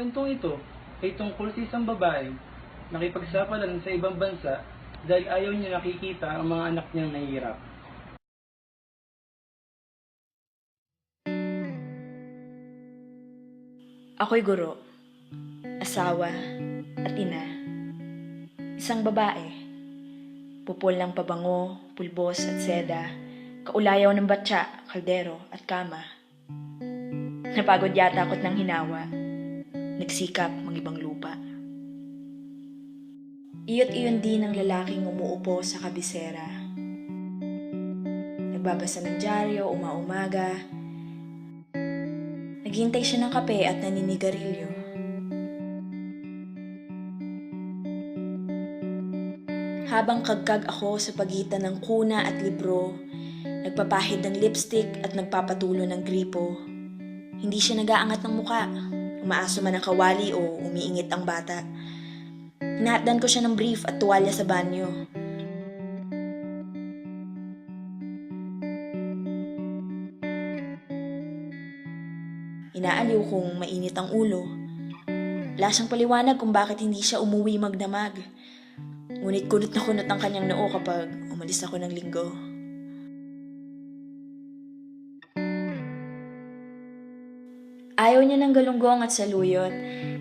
Kwentong ito ay tungkol sa isang babae nakipagsapalaran sa ibang bansa dahil ayaw niya nakikita ang mga anak niyang nahihirap. Ako'y guro, asawa at ina. Isang babae, pupol ng pabango, pulbos at seda, kaulayaw ng batya, kaldero at kama. Napagod yata ako't ng hinawa, nagsikap ibang lupa. Iyo't iyon din ang lalaking umuupo sa kabisera. Nagbabasa ng dyaryo, uma-umaga, Naghintay siya ng kape at naninigarilyo. Habang kagkag ako sa pagitan ng kuna at libro, nagpapahid ng lipstick at nagpapatulo ng gripo, hindi siya nagaangat ng muka, umaaso man ang kawali o umiingit ang bata. Hinatdan ko siya ng brief at tuwalya sa banyo. Inaaliw kong mainit ang ulo. Wala siyang paliwanag kung bakit hindi siya umuwi magdamag. Ngunit kunot na kunot ang kanyang noo kapag umalis ako ng linggo. Ayaw niya ng galunggong at saluyot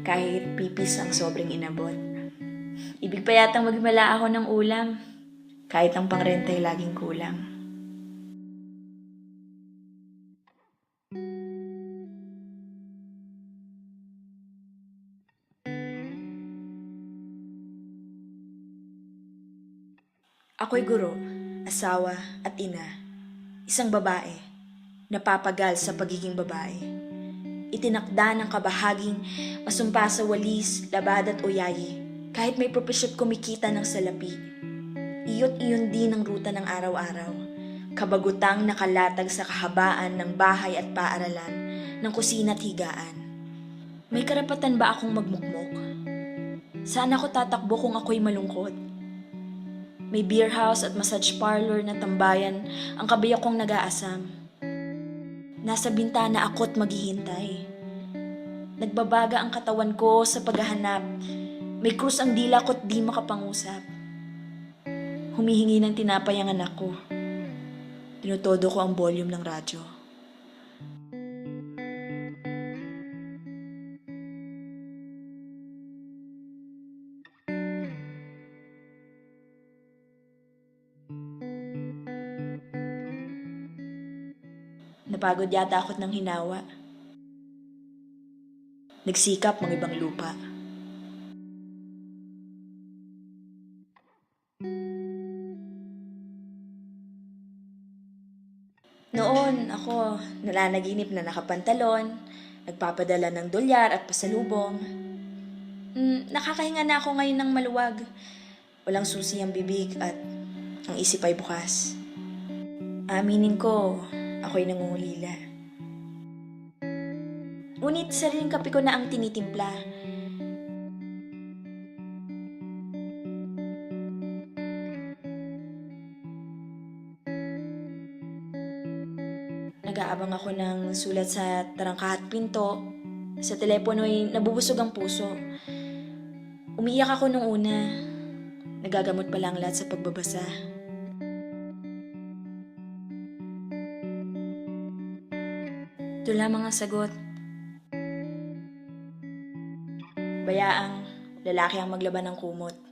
kahit pipis ang sobrang inabot. Ibig pa yatang magmala ako ng ulam kahit ang pangrenta ay laging kulang. Ako'y guro, asawa at ina. Isang babae, napapagal sa pagiging babae. Itinakda ng kabahaging masumpa sa walis, labad at uyayi, kahit may propesyon kumikita ng salapi. Iyo't iyon din ang ruta ng araw-araw. Kabagutang nakalatag sa kahabaan ng bahay at paaralan, ng kusina at higaan. May karapatan ba akong magmukmok? Saan ako tatakbo kung ako'y malungkot? May beer house at massage parlor na tambayan ang kabiyak kong nag-aasam. Nasa bintana ako't maghihintay. Nagbabaga ang katawan ko sa paghahanap. May krus ang dila ko't di makapangusap. Humihingi ng tinapay ang anak ko. Tinutodo ko ang volume ng radyo. Napagod yata ako't ng hinawa. Nagsikap ng ibang lupa. Noon, ako nalanaginip na nakapantalon, nagpapadala ng dolyar at pasalubong. Mm, nakakahinga na ako ngayon ng maluwag. Walang susi ang bibig at ang isip ay bukas. Aminin ko, ako'y nangungulila. Ngunit sariling kape ko na ang tinitimpla. Nag-aabang ako ng sulat sa tarangka at pinto. Sa telepono'y nabubusog ang puso. Umiiyak ako nung una. Nagagamot pa lang lahat sa pagbabasa. Ito lamang ang sagot. Bayaang lalaki ang maglaban ng kumot.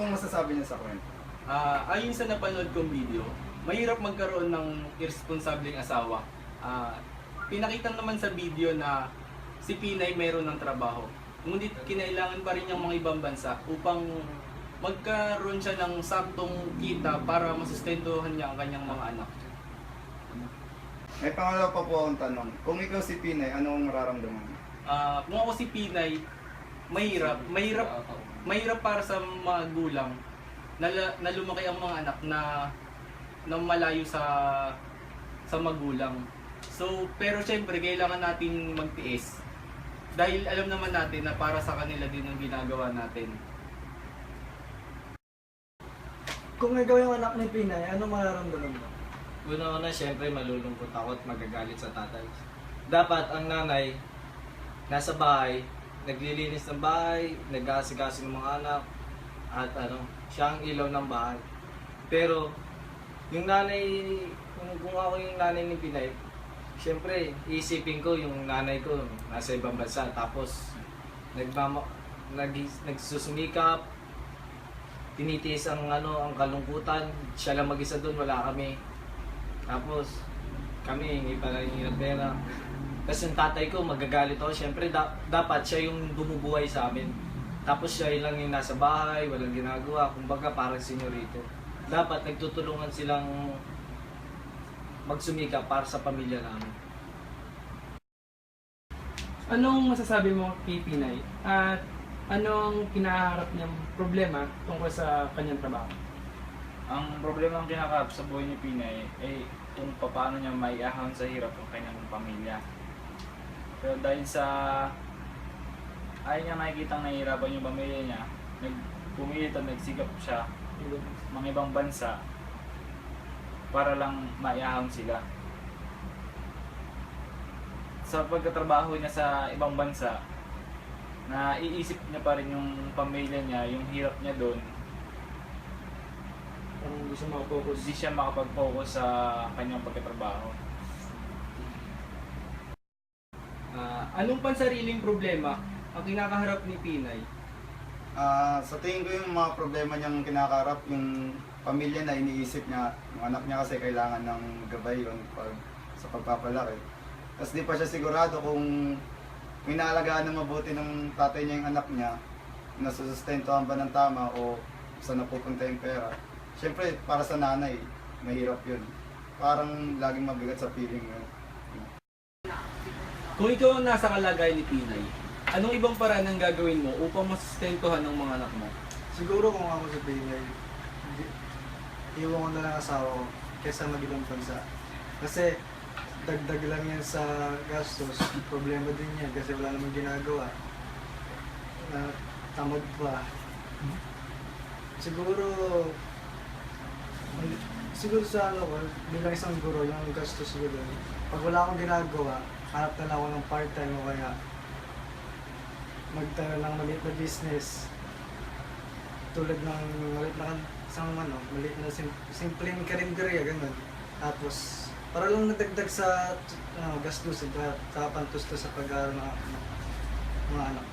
Pong masasabi niyo sa kwento? Ah, ayon sa napanood kong video, mahirap magkaroon ng irresponsableng asawa. Ah, pinakita naman sa video na si Pinay mayroon ng trabaho. Ngunit kinailangan pa rin niyang mga ibang bansa upang magkaroon siya ng saktong kita para masustentuhan niya ang kanyang mga anak. May pangalawa pa po akong tanong. Kung ikaw si Pinay, anong mararamdaman mo? Ah, kung ako si Pinay, mahirap, mahirap, mahirap para sa mga gulang na, na lumaki ang mga anak na na malayo sa sa magulang. So, pero syempre kailangan natin magtiis. Dahil alam naman natin na para sa kanila din ang ginagawa natin. Kung ikaw yung anak ni Pinay, ano mararamdaman mo? Una-una, syempre, malulungkot ako at magagalit sa tatay. Dapat ang nanay, nasa bahay, naglilinis ng bahay, nag-aasigaso ng mga anak, at ano, siya ang ilaw ng bahay. Pero, yung nanay, kung, kung ako yung nanay ni Pinay, syempre, iisipin ko yung nanay ko nasa ibang bansa. Tapos, nagmama, nag, nagsusumikap, tinitiis ang ano ang kalungkutan siya lang mag-isa doon wala kami tapos kami hindi pa rin pera kasi yung tatay ko magagalit ako syempre da- dapat siya yung bumubuhay sa amin tapos siya lang yung nasa bahay walang ginagawa kumbaga parang senyorito dapat nagtutulungan silang magsumika para sa pamilya namin Anong masasabi mo kay Pinay? At anong kinaharap niyang problema tungkol sa kanyang trabaho? Ang problema ang kinakarap sa buhay ni Pinay ay kung paano niya maiahon sa hirap ang kanyang pamilya. Pero dahil sa ayaw niya nakikita nahihirapan yung pamilya niya, nagpumilit at nagsigap siya mga ibang bansa para lang maiahon sila. Sa pagkatrabaho niya sa ibang bansa, na iisip niya pa rin yung pamilya niya, yung hirap niya doon, Parang gusto makapokus. hindi siya makapag-focus sa kanyang pagkatrabaho. Ah, anong pansariling problema ang kinakaharap ni Pinay? Ah, sa tingin ko yung mga problema niyang kinakaharap, yung pamilya na iniisip niya, yung anak niya kasi kailangan ng gabay yun pag, sa pagpapalaki. Tapos di pa siya sigurado kung inaalagaan na mabuti ng tatay niya yung anak niya, nasusustentuhan ba ng tama o saan napupunta yung pera. Siyempre, para sa nanay, mahirap yun. Parang laging mabigat sa feeling yun. Kung ikaw ang nasa kalagayan ni Pinay, anong ibang paraan ang gagawin mo upang masustentuhan ng mga anak mo? Siguro kung ako si Pinay, iwan ko na lang asawa ko kaysa mag-ibang bansa. Kasi dagdag lang yan sa gastos. Problema din yan kasi wala namang ginagawa. Na tamad pa. Siguro, siguro sa ano ko, bilang isang guro, yung gastos ko doon. Pag wala akong ginagawa, hanap na lang ako ng part-time o kaya magtayo ng maliit na business tulad ng maliit na isang ano, maliit na sim- simpleng karinderya, ganun. Tapos, para lang nadagdag sa ano, gastos, sa sa pantusto sa pag-aaral ng mga anak.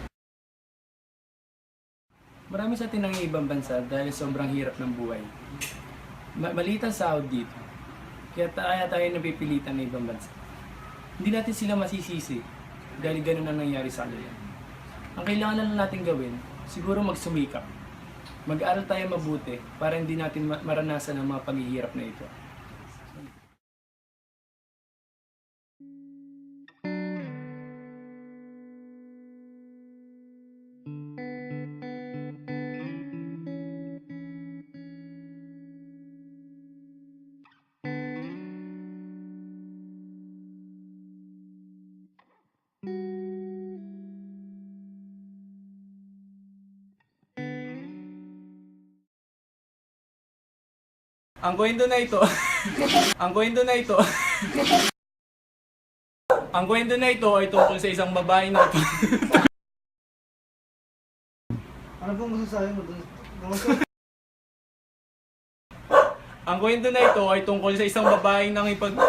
Marami sa atin ang ibang bansa dahil sobrang hirap ng buhay. Ma- maliit ang sahod dito. Kaya tayo tayo napipilitan ng ibang bansa. Hindi natin sila masisisi dahil ganun ang nangyari sa kanila. Ang kailangan lang natin gawin, siguro magsumikap. Mag-aral tayo mabuti para hindi natin ma- maranasan ang mga paghihirap na ito. Ang kwento na ito, ang kwento na ito, ang kwento na ito ay tungkol sa isang babae na Ano pong masasabi mo dun? Ang kwento na ito ay tungkol sa isang babaeng nang ipag